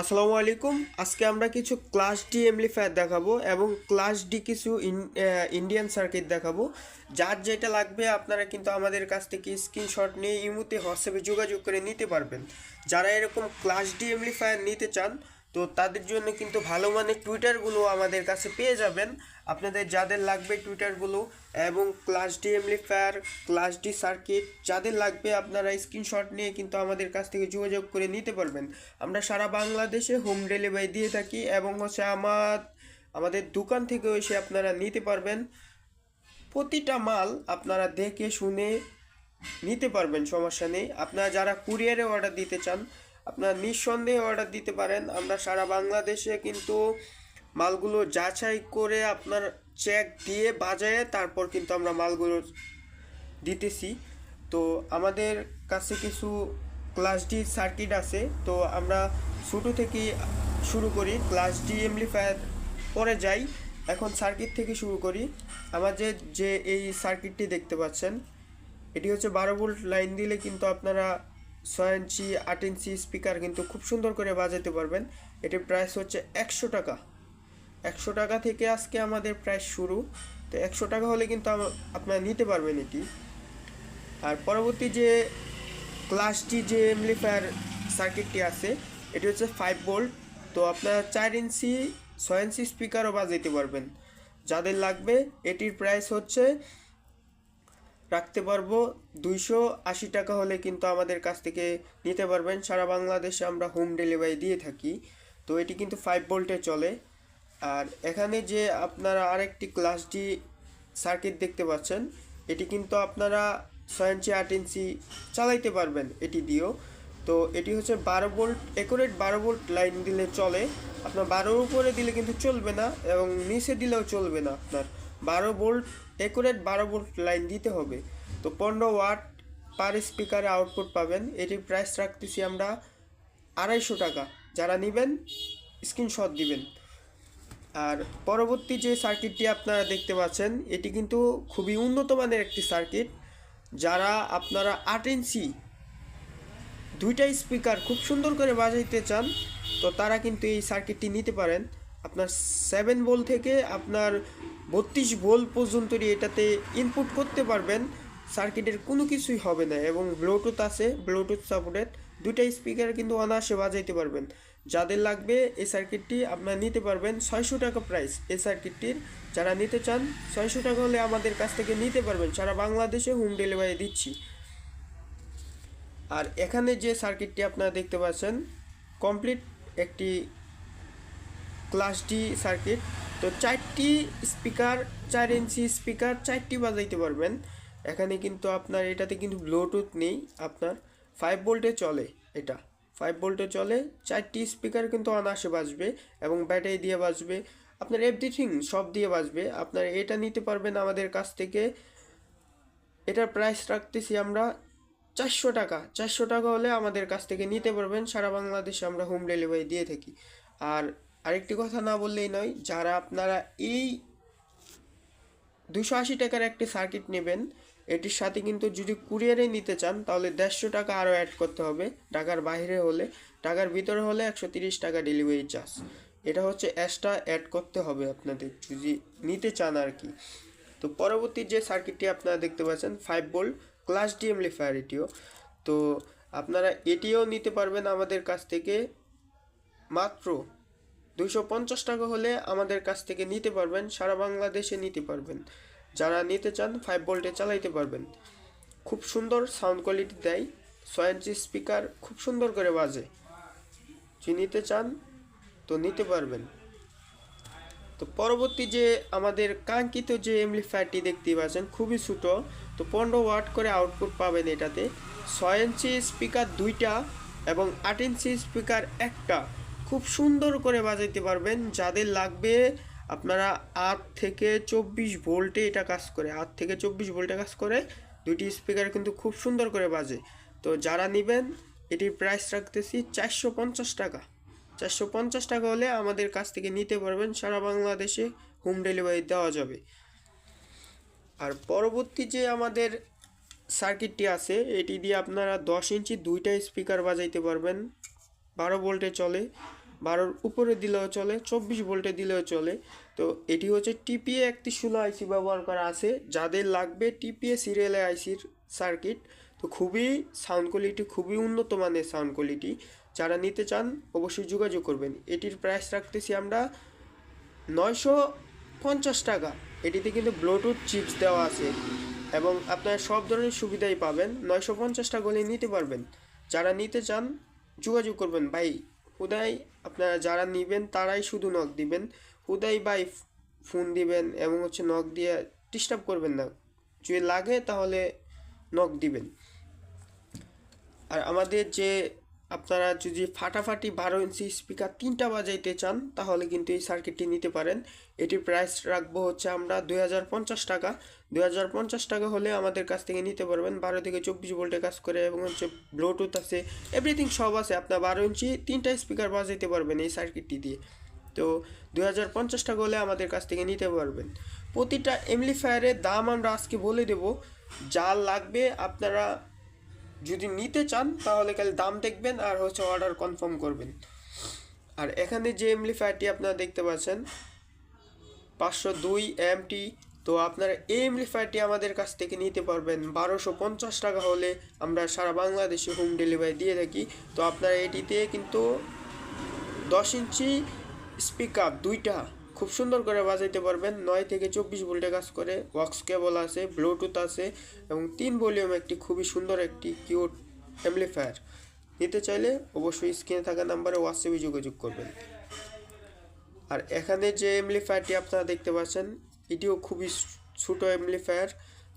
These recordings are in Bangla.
আসসালামু আলাইকুম। আজকে আমরা কিছু ক্লাস ডি এমলিফায়ার দেখাবো এবং ক্লাস ডি কিছু ইন্ডিয়ান সার্কিট দেখাবো। যার যেটা লাগবে আপনারা কিন্তু আমাদের কাছ থেকে স্ক্রিনশট নিয়ে ইমুতে হোয়াটসঅ্যাপে যোগাযোগ করে নিতে পারবেন। যারা এরকম ক্লাস ডি এমলিফায়ার নিতে চান তো তাদের জন্য কিন্তু ভালো মানের টুইটারগুলো আমাদের কাছে পেয়ে যাবেন। আপনাদের যাদের লাগবে টুইটারগুলো এবং class D amplifier class D circuit যাদের লাগবে আপনারা স্ক্রিনশট নিয়ে কিন্তু আমাদের কাছ থেকে যোগাযোগ করে নিতে পারবেন। আমরা সারা বাংলাদেশে হোম ডেলিভারি দিয়ে থাকি এবং হচ্ছে আমার, আমাদের দোকান থেকে এসে আপনারা নিতে পারবেন। প্রতিটা মাল আপনারা দেখে শুনে নিতে পারবেন, সমস্যা নেই। আপনারা যারা কুরিয়ারে অর্ডার দিতে চান আপনারা নিঃসন্দেহে অর্ডার দিতে পারেন। আমরা সারা বাংলাদেশে কিন্তু মালগুলো যাচাই করে আপনার চেক দিয়ে বাজায়ে তারপর কিন্তু আমরা মালগুলো দিতেছি। তো আমাদের কাছে কিছু ক্লাস ডি সার্কিট আছে। তো আমরা ছোটো থেকেই শুরু করি। ক্লাস ডি এমপ্লিফায়ার পরে যাই। এখন সার্কিট থেকে শুরু করি। আমাদের যে এই সার্কিটটি দেখতে পাচ্ছেন, এটি হচ্ছে বারো ভোল্ট লাইন দিলে কিন্তু আপনারা ছয় ইঞ্চি, আট ইঞ্চি স্পিকার কিন্তু খুব সুন্দর করে বাজাতে পারবেন। এটির প্রাইস হচ্ছে একশো টাকা। একশো টাকা থেকে আজকে আমাদের প্রাইস শুরু। তো একশো টাকা হলে কিন্তু আপনারা নিতে পারবেন এটি। আর পরবর্তী যে ক্লাসটি যে এমপ্লিফায়ার সার্কিটটি আছে, এটি হচ্ছে ফাইভ ভোল্ট তো আপনারা চার ইঞ্চি, ছয় ইঞ্চি স্পিকারও বাজাইতে পারবেন। যাদের লাগবে, এটির প্রাইস হচ্ছে রাখতে পারব। দুইশো আশি টাকা হলে কিন্তু আমাদের কাছ থেকে নিতে পারবেন। সারা বাংলাদেশে আমরা হোম ডেলিভারি দিয়ে থাকি। তো এটি কিন্তু ফাইভ ভোল্টে চলে। আর এখানে যে আপনারা আরেকটি ক্লাস ডি সার্কিট দেখতে পাচ্ছেন, এটি কিন্তু আপনারা ইঞ্চি আট ইঞ্চি চালাইতে পারবেন এটি দিয়েও। তো এটি হচ্ছে বারো ভোল্ট একুরেট বারো ভোল্ট লাইন দিলে চলে। আপনার বারোর উপরে দিলে কিন্তু চলবে না এবং নিচে দিলেও চলবে না আপনার। বারো ভোল্ট একুরেট বারো ভোল্ট লাইন দিতে হবে। তো পনেরো ওয়াট পার স্পিকারে আউটপুট পাবেন। এটির প্রাইস রাখতেছি আমরা আড়াইশো টাকা। যারা নেবেন স্ক্রিনশট দিবেন। আর পরবর্তী যে সার্কিটটি আপনারা দেখতে পাচ্ছেন, এটি কিন্তু খুবই উন্নত মানের একটি সার্কিট যারা আপনারা আট ইঞ্চি দুইটা স্পিকার খুব সুন্দর করে বাজাইতে চান, তো তারা কিন্তু এই সার্কিটটি নিতে পারেন। আপনার সেভেন ভোল থেকে আপনার বত্রিশ ভোল পর্যন্ত এটাতে ইনপুট করতে পারবেন। সার্কিটের কোনো কিছুই হবে না এবং ব্লুটুথ আছে ব্লুটুথ সাপোর্টেড দুইটা স্পিকার কিন্তু অনায়াসে বাজাইতে পারবেন। যাদের লাগবে এই সার্কিটটি আপনারা নিতে পারবেন ছয়শো টাকা প্রাইস এই সার্কিটটির। যারা নিতে চান, ছয়শো টাকা হলে আমাদের কাছ থেকে নিতে পারবেন। সারা বাংলাদেশে হোম ডেলিভারি দিচ্ছি। আর এখানে যে সার্কিটটি আপনারা দেখতে পাচ্ছেন কমপ্লিট একটি ক্লাস ডি সার্কিট তো চারটি স্পিকার চার ইঞ্চি স্পিকার চারটি বাজাইতে পারবেন। এখানে কিন্তু আপনার, এটাতে কিন্তু ব্লুটুথ নেই আপনার। ফাইভ ভোল্টে চলে এটা। ফাইভ ভোল্টে চলে, চারটি স্পিকার কিন্তু অনায়াসে বাজবে এবং ব্যাটারি দিয়ে বাজবে। আপনার এভরিথিং সব দিয়ে বাজবে। আপনার এটা নিতে পারবেন আমাদের কাছ থেকে। এটার প্রাইস রাখতেছি আমরা চারশো টাকা চারশো টাকা হলে আমাদের কাছ থেকে নিতে পারবেন। সারা বাংলাদেশে আমরা হোম ডেলিভারি দিয়ে থাকি। আর আরেকটি কথা না বললেই নয়, যারা আপনারা এই দুশো আশি টাকার একটি সার্কিট নেবেন, এটির সাথে কিন্তু যদি কুরিয়ারে নিতে চান, তাহলে দেড়শো টাকা আরও অ্যাড করতে হবে। ঢাকার বাইরে হলে, ঢাকার ভিতরে হলে একশো তিরিশ টাকা ডেলিভারি চার্জ এটা হচ্ছে এক্সট্রা অ্যাড করতে হবে আপনাদের, যদি নিতে চান আর কি। তো পরবর্তী যে সার্কিটটি আপনারা দেখতে পাচ্ছেন five volt class D amplifier এটিও। তো আপনারা এটিও নিতে পারবেন আমাদের কাছ থেকে। মাত্র দুশো পঞ্চাশ টাকা হলে আমাদের কাছ থেকে নিতে পারবেন, সারা বাংলাদেশে নিতে পারবেন। যারা নিতে চান ফাইভ ভোল্টে চালাইতে পারবেন। খুব সুন্দর সাউন্ড কোয়ালিটি দেয়, ছয় ইঞ্চি স্পিকার খুব সুন্দর করে বাজে। যদি নিতে চান, তো নিতে পারবেন। তো পরবর্তী যে আমাদের কাঙ্ক্ষিত যে এমপ্লিফায়ারটি দেখতে পাচ্ছেন, খুবই ছোটো। তো পনেরো ওয়াট করে আউটপুট পাবেন এটাতে। ছয় ইঞ্চি স্পিকার দুইটা এবং আট ইঞ্চি স্পিকার একটা। খুব সুন্দর করে বাজাইতে পারবেন। যাদের লাগবে আপনারা আট থেকে চব্বিশ ভোল্টে এটা কাজ করে। আট থেকে চব্বিশ ভোল্টে কাজ করে। দুইটি স্পিকার কিন্তু খুব সুন্দর করে বাজে। তো যারা নেবেন, এটির প্রাইস রাখতেছি চারশো পঞ্চাশ টাকা। চারশো পঞ্চাশ টাকা হলে আমাদের কাছ থেকে নিতে পারবেন। সারা বাংলাদেশে হোম ডেলিভারি দেওয়া যাবে। আর পরবর্তী যে আমাদের সার্কিটটি আছে, এটি দিয়ে আপনারা দশ ইঞ্চি দুইটা স্পিকার বাজাইতে পারবেন। বারো ভোল্টে চলে, বারোর উপরে দিলেও চলে, চব্বিশ ভোল্টে দিলেও চলে। তো এটি হচ্ছে টিপিএ একটি ষোলো আইসি ব্যবহার করা আছে, যাদের লাগবে টিপিএ সিরিয়ালে আইসির সার্কিট। তো খুবই সাউন্ড কোয়ালিটি, খুবই উন্নত মানের সাউন্ড কোয়ালিটি। যারা নিতে চান, অবশ্যই যোগাযোগ করবেন। এটির প্রাইস রাখতেছি আমরা নয়শো পঞ্চাশ টাকা। এটিতে কিন্তু ব্লুটুথ চিপস দেওয়া আছে এবং আপনার সব ধরনের সুবিধাই পাবেন। নয়শো পঞ্চাশ টাকা হলে নিতে পারবেন। যারা নিতে চান, যোগাযোগ করবেন। ভাই, হুদাই আপনারা যারা নেবেন, তারাই শুধু নক দিবেন। হুদাই ভাই ফোন দিবেন এবং হচ্ছে নক দিয়ে ডিস্টার্ব করবেন না। যদি লাগে তাহলে নক দিবেন। আর আমাদের যে আপনারা যদি ফাটাফাটি বারো ইঞ্চি স্পিকার তিনটা বাজাইতে চান, তাহলে কিন্তু এই সার্কিটটি নিতে পারেন। এটির প্রাইস রাখব হচ্ছে আমরা দুই হাজার পঞ্চাশ টাকা। দুই হাজার পঞ্চাশ টাকা হলে আমাদের কাছ থেকে নিতে পারবেন বারো থেকে চব্বিশ ভোল্টে কাজ করে এবং হচ্ছে ব্লুটুথ আছে এভরিথিং সব আছে। আপনার বারো ইঞ্চি তিনটা স্পিকার বাজাইতে পারবেন এই সার্কিটটি দিয়ে। তো দুই হাজার পঞ্চাশ টাকা হলে আমাদের কাছ থেকে নিতে পারবেন। প্রতিটা এমলিফায়ারের দাম আমরা আজকে বলে দেব। যা লাগবে আপনারা যদি নিতে চান, তাহলে খালি দাম দেখবেন আর হচ্ছে অর্ডার কনফার্ম করবেন। আর এখানে যে এমলিফায়ারটি আপনারা দেখতে পাচ্ছেন, পাঁচশো দুই এমটি তো আপনারা এই এমলিফায়ারটি আমাদের কাছ থেকে নিতে পারবেন। বারোশো পঞ্চাশ টাকা হলে আমরা সারা বাংলাদেশে হোম ডেলিভারি দিয়ে থাকি। তো আপনারা এটিতে কিন্তু দশ ইঞ্চি স্পিকার দুইটা খুব সুন্দর করে বাজাইতে পারবেন। নয় থেকে চব্বিশ ভোল্টে কাজ করে, ওয়াক্স কেবল আছে, ব্লুটুথ আছে এবং তিন ভলিউম একটি খুবই সুন্দর একটি কিউট অ্যাম্পলিফায়ার। নিতে চাইলে অবশ্যই স্ক্রিনে থাকা নাম্বারে হোয়াটসঅ্যাপে যোগাযোগ করবেন। আর এখানে যে এমপ্লিফায়ারটি আপনারা দেখতে পাচ্ছেন, এটিও খুবই ছোটো এমপ্লিফায়ার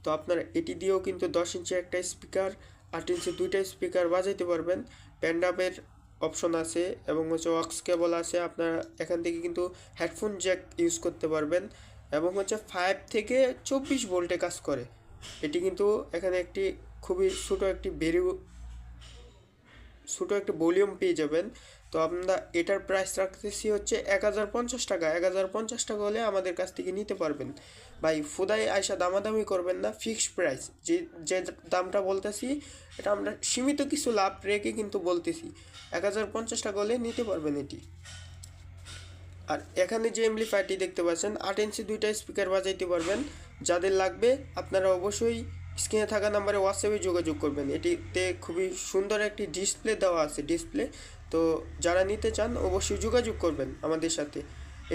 তো আপনারা এটি দিয়েও কিন্তু দশ ইঞ্চি একটা স্পিকার, আট ইঞ্চি দুইটা স্পিকার বাজাইতে পারবেন। প্যান্ডাপের অপশন আছে এবং হচ্ছে ওয়াক্স কেবল আছে। আপনারা এখান থেকে কিন্তু হেডফোন জ্যাক ইউজ করতে পারবেন এবং হচ্ছে ফাইভ থেকে চব্বিশ ভোল্টে কাজ করে। এটি কিন্তু এখানে একটি খুবই ছোটো একটি বেরিউ ছোটো একটি ভলিউম পেয়ে যাবেন। তো আমরা এটার প্রাইস রাখতেছি হচ্ছে এক হাজার পঞ্চাশ টাকা। এক হাজার পঞ্চাশ টাকা হলে আমাদের কাছ থেকে নিতে পারবেন। ভাই, ফুদাই আয়সা দামাদামি করবেন না ফিক্সড প্রাইস যে যে দামটা বলতেছি, এটা আমরা সীমিত কিছু লাভ রেখে কিন্তু বলতেছি। এক হাজার পঞ্চাশ টাকা হলে নিতে পারবেন এটি। আর এখানে যে এমপ্লিফায়ারটি দেখতে পাচ্ছেন, আট ইঞ্চি দুইটা স্পিকার বাজাইতে পারবেন। যাদের লাগবে, আপনারা অবশ্যই স্ক্রিনে থাকা নাম্বারে হোয়াটসঅ্যাপে যোগাযোগ করবেন। এটিতে খুবই সুন্দর একটি ডিসপ্লে দেওয়া আছে ডিসপ্লে তো যারা নিতে চান, অবশ্যই যোগাযোগ করবেন আমাদের সাথে।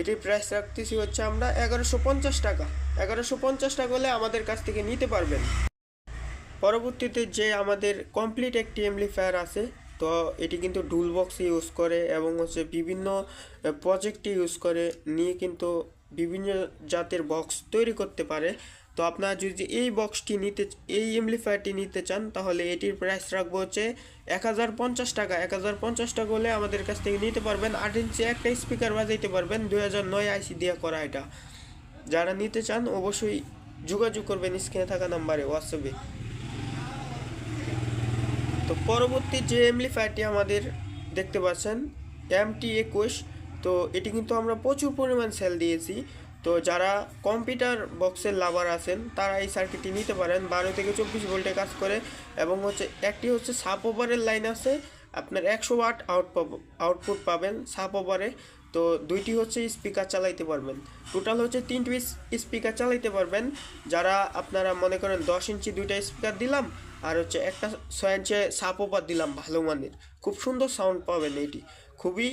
এটির প্রাইস রাখতেছি হচ্ছে আমরা এগারোশো পঞ্চাশ টাকা। এগারোশো পঞ্চাশ টাকা হলে আমাদের কাছ থেকে নিতে পারবেন। পরবর্তীতে যে আমাদের কমপ্লিট একটি এমপ্লিফায়ার আছে, তো এটি কিন্তু ডুল বক্স ইউজ করে এবং হচ্ছে বিভিন্ন প্রজেক্টে ইউজ করে। নিয়ে কিন্তু বিভিন্ন জাতের বক্স তৈরি করতে পারে। তো আপনারা যদি এই বক্সটি নিতে এই এমপ্লিফায়ারটি নিতে চান, তাহলে এটির প্রাইস রাখব হচ্ছে এক হাজার পঞ্চাশ টাকা। এক হাজার পঞ্চাশ টাকা হলে আমাদের কাছ থেকে নিতে পারবেন আট ইঞ্চি একটা স্পিকার বাজাইতে পারবেন দুই হাজার নয় আইসি দিয়ে করা এটা। যারা নিতে চান অবশ্যই যোগাযোগ করবেন স্ক্রিনে থাকা নাম্বারে হোয়াটসঅ্যাপে তো পরবর্তী যে এমপ্লিফায়ারটি আমাদের দেখতে পাচ্ছেন এমটি একুশ, তো এটি কিন্তু আমরা প্রচুর পরিমাণ সেল দিয়েছি। তো যারা কম্পিউটার বক্সের লাভার আছেন, তারা এই সার্কিটটি নিতে পারেন। বারো থেকে চব্বিশ ভোল্টে কাজ করে এবং হচ্ছে একটি হচ্ছে সাপ ওভারের লাইন আছে, আপনার একশো ওয়াট আউট আউটপুট পাবেন সাপ ওভারে। তো দুইটি হচ্ছে স্পিকার চালাইতে পারবেন। টোটাল হচ্ছে তিনটি স্পিকার চালাইতে পারবেন। যারা আপনারা মনে করেন দশ ইঞ্চি দুইটা স্পিকার দিলাম, আর হচ্ছে একটা ছয় ইঞ্চে সাপ ওভার দিলাম, ভালো মানের। খুব সুন্দর সাউন্ড পাবেন এটি। খুবই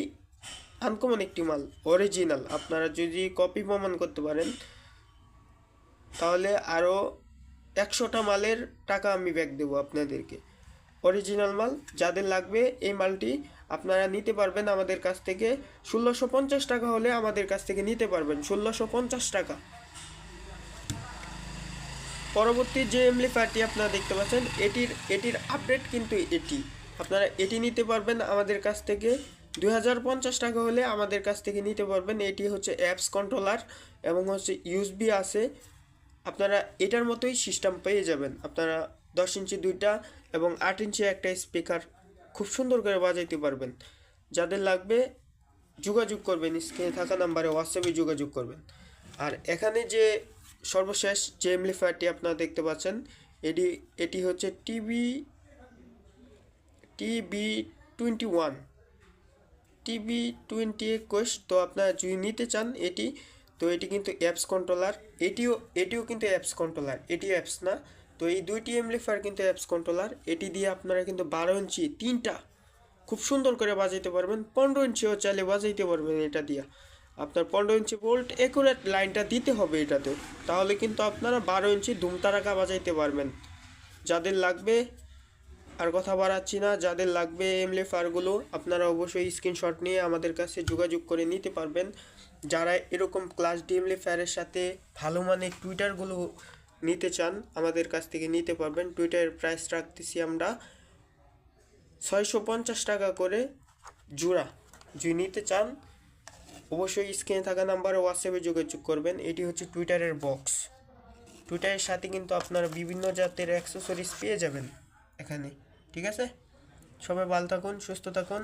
আনকমন একটি মাল অরিজিনাল আপনারা যদি কপি প্রমাণ করতে পারেন, তাহলে আরও একশোটা মালের টাকা আমি ব্যাক দেবো আপনাদেরকে। অরিজিনাল মাল যাদের লাগবে, এই মালটি আপনারা নিতে পারবেন আমাদের কাছ থেকে। ষোলোশো পঞ্চাশ টাকা হলে আমাদের কাছ থেকে নিতে পারবেন, ষোলোশো পঞ্চাশ টাকা। পরবর্তী যে এমলি এমপ্লিফায়ারটি আপনারা দেখতে পাচ্ছেন, এটির এটির আপডেট কিন্তু এটি। আপনারা এটি নিতে পারবেন আমাদের কাছ থেকে। দুই হাজার পঞ্চাশ টাকা হলে আমাদের কাছ থেকে নিতে পারবেন। এটি হচ্ছে অ্যাপস কন্ট্রোলার এবং হচ্ছে ইউএসবি আছে। আপনারা এটার মতোই সিস্টেম পেয়ে যাবেন। আপনারা দশ ইঞ্চি দুইটা এবং আট ইঞ্চি একটা স্পিকার খুব সুন্দর করে বাজাইতে পারবেন। যাদের লাগবে যোগাযোগ করবেন, স্ক্রিনে থাকা নাম্বারে হোয়াটসঅ্যাপে যোগাযোগ করবেন। আর এখানে যে সর্বশেষ যে এমপ্লিফায়ারটি আপনারা দেখতে পাচ্ছেন, এটি এটি হচ্ছে TV TB twenty one TV twenty একুশ, তো আপনারা যদি নিতে চান এটি, তো এটি কিন্তু অ্যাপস কন্ট্রোলার এটিও এটিও কিন্তু অ্যাপস কন্ট্রোলার এটিও অ্যাপস না, তো এই দুইটি এমলিফায়ার কিন্তু অ্যাপস কন্ট্রোলার এটি দিয়ে আপনারা কিন্তু বারো ইঞ্চি তিনটা খুব সুন্দর করে বাজাইতে পারবেন, পনেরো ইঞ্চিও চাইলে বাজাইতে পারবেন এটা দিয়ে। আপনার পনেরো ইঞ্চি ভোল্ট একুরেট লাইনটা দিতে হবে এটাতে, তাহলে কিন্তু আপনারা বারো ইঞ্চি ধুমতারাকা বাজাইতে পারবেন। যাদের লাগবে আর কথা বাড়াচ্ছি না, যাদের লাগবে এমলিফায়ারগুলো আপনারা অবশ্যই স্ক্রিনশট নিয়ে আমাদের কাছে যোগাযোগ করে নিতে পারবেন। যারা এরকম ক্লাস ডি এমলিফায়ারের সাথে ভালো মানের টুইটারগুলো নিতে চান, আমাদের কাছ থেকে নিতে পারবেন। টুইটারের প্রাইস রাখতেছি আমরা ছয়শো পঞ্চাশ টাকা করে জোড়া। যদি নিতে চান, অবশ্যই স্ক্রিনে থাকা নাম্বারে হোয়াটসঅ্যাপে যোগাযোগ করবেন। এটি হচ্ছে টুইটারের বক্স টুইটারের সাথে কিন্তু আপনারা বিভিন্ন জাতের অ্যাক্সেসরিজ পেয়ে যাবেন এখানে। ঠিক আছে সবাই ভালো থাকুন সুস্থ থাকুন.